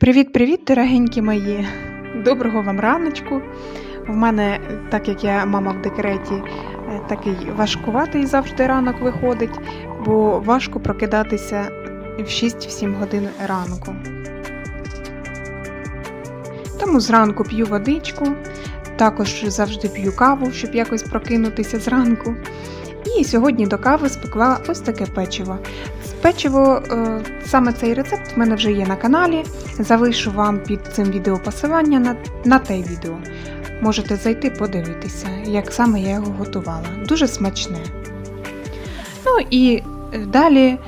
Привіт-привіт, дорогенькі мої! Доброго вам раночку. В мене, так як я мама в декреті, е, такий важкуватий завжди ранок виходить, бо важко прокидатися в 6-7 годин ранку. Тому зранку п'ю водичку, також завжди п'ю каву, щоб якось прокинутися зранку. І сьогодні до кави спекла ось таке печиво. Печиво, е, саме цей рецепт в мене вже є на каналі. Залишу вам під цим відео посилання на, на те відео. Можете зайти подивитися, як саме я його готувала. Дуже смачне. Ну і е, далі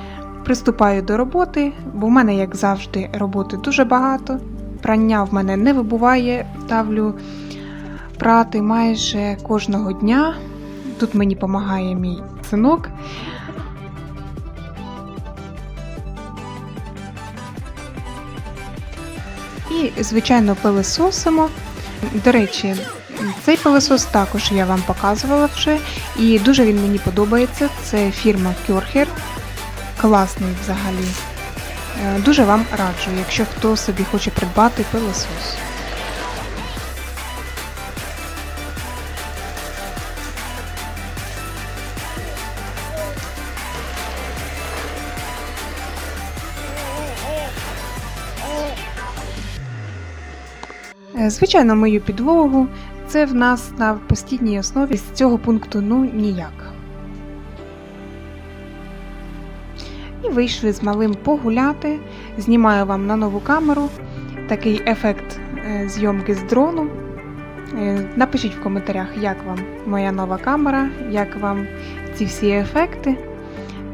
приступаю до роботи, бо в мене, як завжди, роботи дуже багато. Прання в мене не вибуває, ставлю прати майже кожного дня. Тут мені допомагає мій синок. І, звичайно, пилисосимо. До речі, цей пилисос також я вам показувала вже, і дуже він мені подобається. Це фірма Кюрхер. Класний взагалі. Е, Дуже вам раджу, якщо хто собі хоче придбати пилисос. Звичайно, мою підлогу. Це в нас на постійній основі з цього пункту ну ніяк. І вийшли з малим погуляти. Знімаю вам на нову камеру такий ефект е, зйомки з дрону. Е, Напишіть в коментарях, як вам моя нова камера, як вам ці всі ефекти.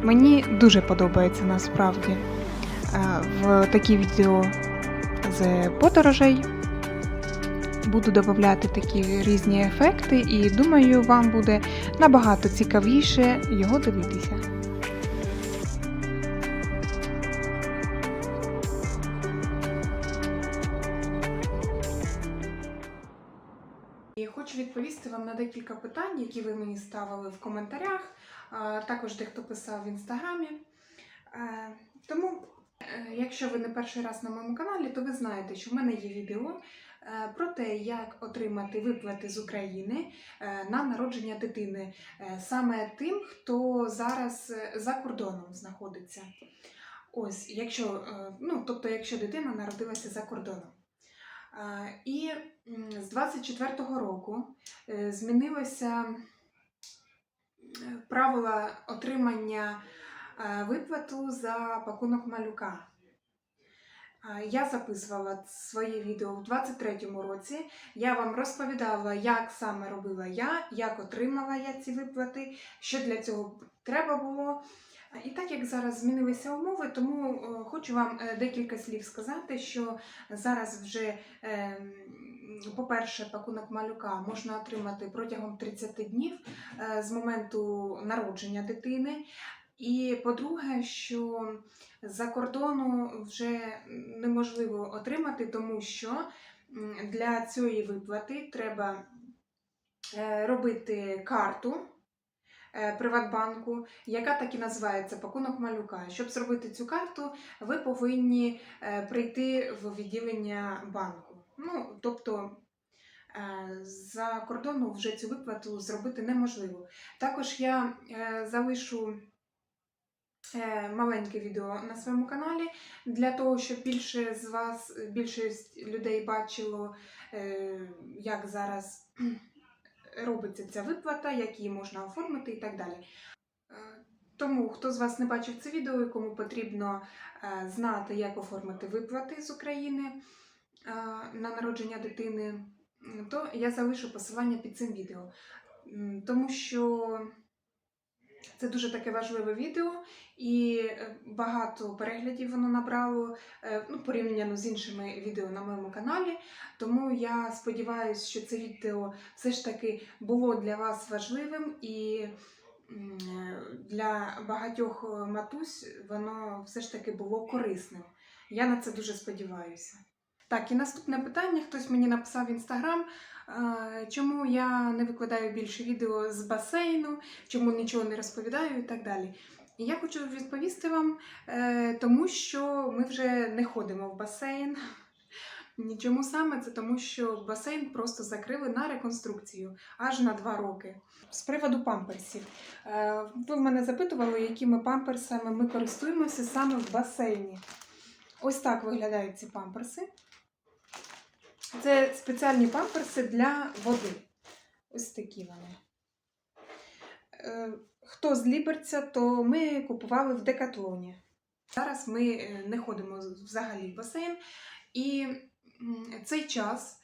Мені дуже подобається насправді е, в такі відео з подорожей буду додавати такі різні ефекти, і думаю, вам буде набагато цікавіше його дивитися. Хочу відповісти вам на декілька питань, які ви мені ставили в коментарях. а Також дехто писав в інстаграмі. Е, Тому, е, якщо ви не перший раз на моєму каналі, то ви знаєте, що в мене є відео про те, як отримати виплати з України е, на народження дитини е, саме тим, хто зараз е, за кордоном знаходиться. Ось, якщо, е, ну, тобто, якщо дитина народилася за кордоном. Е, І з 24-го року е, змінилося е, правила отримання е, виплату за пакунок малюка. Я записувала своє відео в 23-му році. Я вам розповідала, як саме робила я, як отримала я ці виплати, що для цього треба було. І так як зараз змінилися умови, тому е, хочу вам е, декілька слів сказати, що зараз вже, ем, по-перше, пакунок малюка можна отримати протягом 30 днів е, з моменту народження дитини. І по-друге, що за кордону вже неможливо отримати, тому що для цієї виплати треба е, робити карту е, Приватбанку, яка так і називається пакунок малюка. Щоб зробити цю карту, ви повинні е, прийти в відділення банку. Ну, тобто за кордону вже цю виплату зробити неможливо. Також я залишу маленьке відео на своєму каналі для того, щоб більше з вас, більшість людей бачило, е, як зараз робиться ця виплата, як її можна оформити і так далі. Е, Тому, хто з вас не бачив це відео кому потрібно е, знати, як оформити виплати з України е, на народження дитини, то я залишу посилання під цим відео. Тому що це дуже таке важливе відео, і е, багато переглядів воно набрало е, ну, порівняно з іншими відео на моєму каналі. Тому я сподіваюся, що це відео все ж таки було для вас важливим і е, для багатьох матусь воно все ж таки було корисним. Я на це дуже сподіваюся. Так, і наступне питання. Хтось мені написав в інстаграм, чому я не викладаю більше відео з басейну, чому нічого не розповідаю і так далі. І я хочу відповісти вам, е, тому що ми вже не ходимо в басейн. Ні, Чому саме? Це тому, що басейн просто закрили на реконструкцію аж на два роки. З приводу памперсів. Е, Ви в мене запитували, якими памперсами ми користуємося саме в басейні. Ось так виглядають ці памперси. Це спеціальні памперси для води. Ось такі вони. Е, Хто з Ліберця, то ми купували в Декатлоні. Зараз ми е, не ходимо взагалі в басейн. І цей час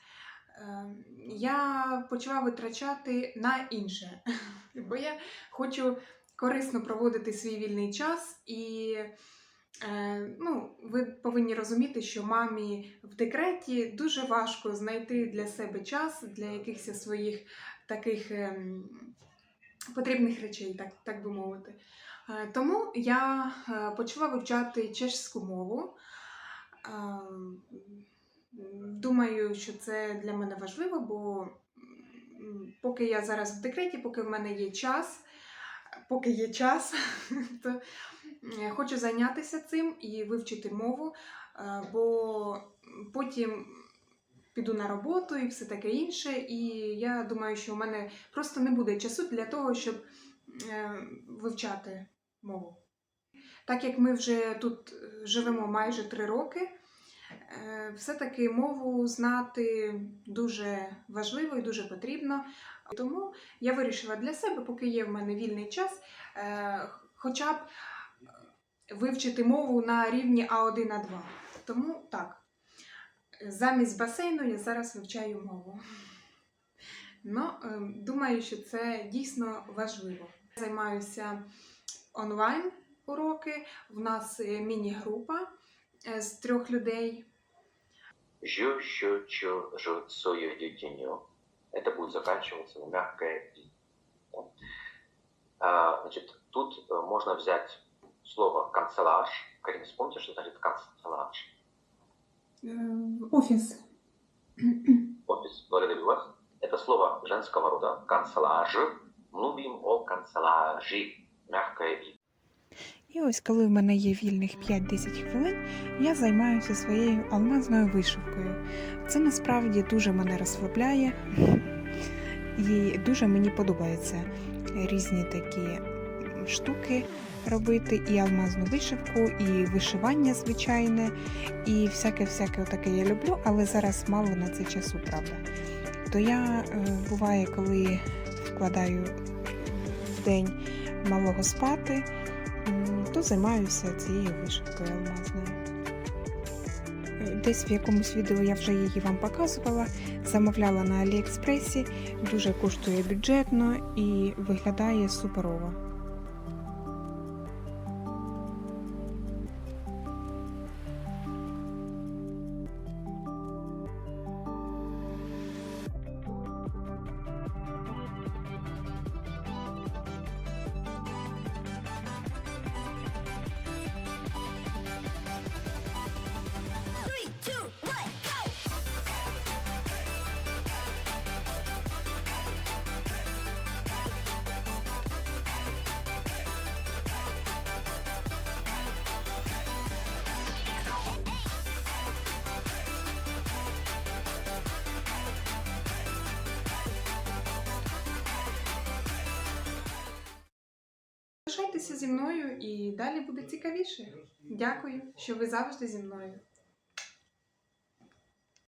е, я почала витрачати на інше. Бо я хочу корисно проводити свій вільний час і. Е, ну, ви повинні розуміти, що мамі в декреті дуже важко знайти для себе час для якихось своїх таких ем, потрібних речей, так, так би мовити. Е, Тому я е, почала вивчати чешську мову. Думаю, що це для мене важливо, бо поки я зараз в декреті, поки в мене є час, поки є час, то хочу зайнятися цим і вивчити мову, е, бо потім піду на роботу і все таке інше. І я думаю, що у мене просто не буде часу для того, щоб е, вивчати мову. Так як ми вже тут е, живемо майже три роки, е, все-таки мову знати дуже важливо і дуже потрібно. Тому я вирішила для себе, поки є в мене вільний час, е, хоча б вивчити мову на рівні А1 А2. Тому так, замість басейну я зараз вивчаю мову. Ну, е, думаю, що це дійсно важливо. Займаюся онлайн уроки. В нас міні-група е, з трьох людей. Жу, щу, чу, жу, сую, дютиню. Это будет заканчиваться на мягкое «и». Тут э, можно взять слово «канцелаж». Карин, вспомните, что значит «канцелаж»? Офіс. Офис, благодарю вас. Это слово женского рода «канцелаж». Млuvím о канцелажі. Мягкое «и». І ось коли в мене є вільних 5-10 хвилин, я займаюся своєю алмазною вишивкою. Це насправді дуже мене розслабляє і дуже мені подобаються різні такі штуки робити, і алмазну вишивку, і вишивання звичайне, і всяке-всяке таке я люблю, але зараз мало на це часу, правда. То я е, буває, коли вкладаю в день малого спати. То займаюся цією вишивкою алмазною. Е, Десь в якомусь відео я вже її вам показувала. Замовляла на Аліекспресі, дуже коштує бюджетно і виглядає суперово. Залишайтеся зі мною і далі буде цікавіше. Дякую, що ви завжди зі мною.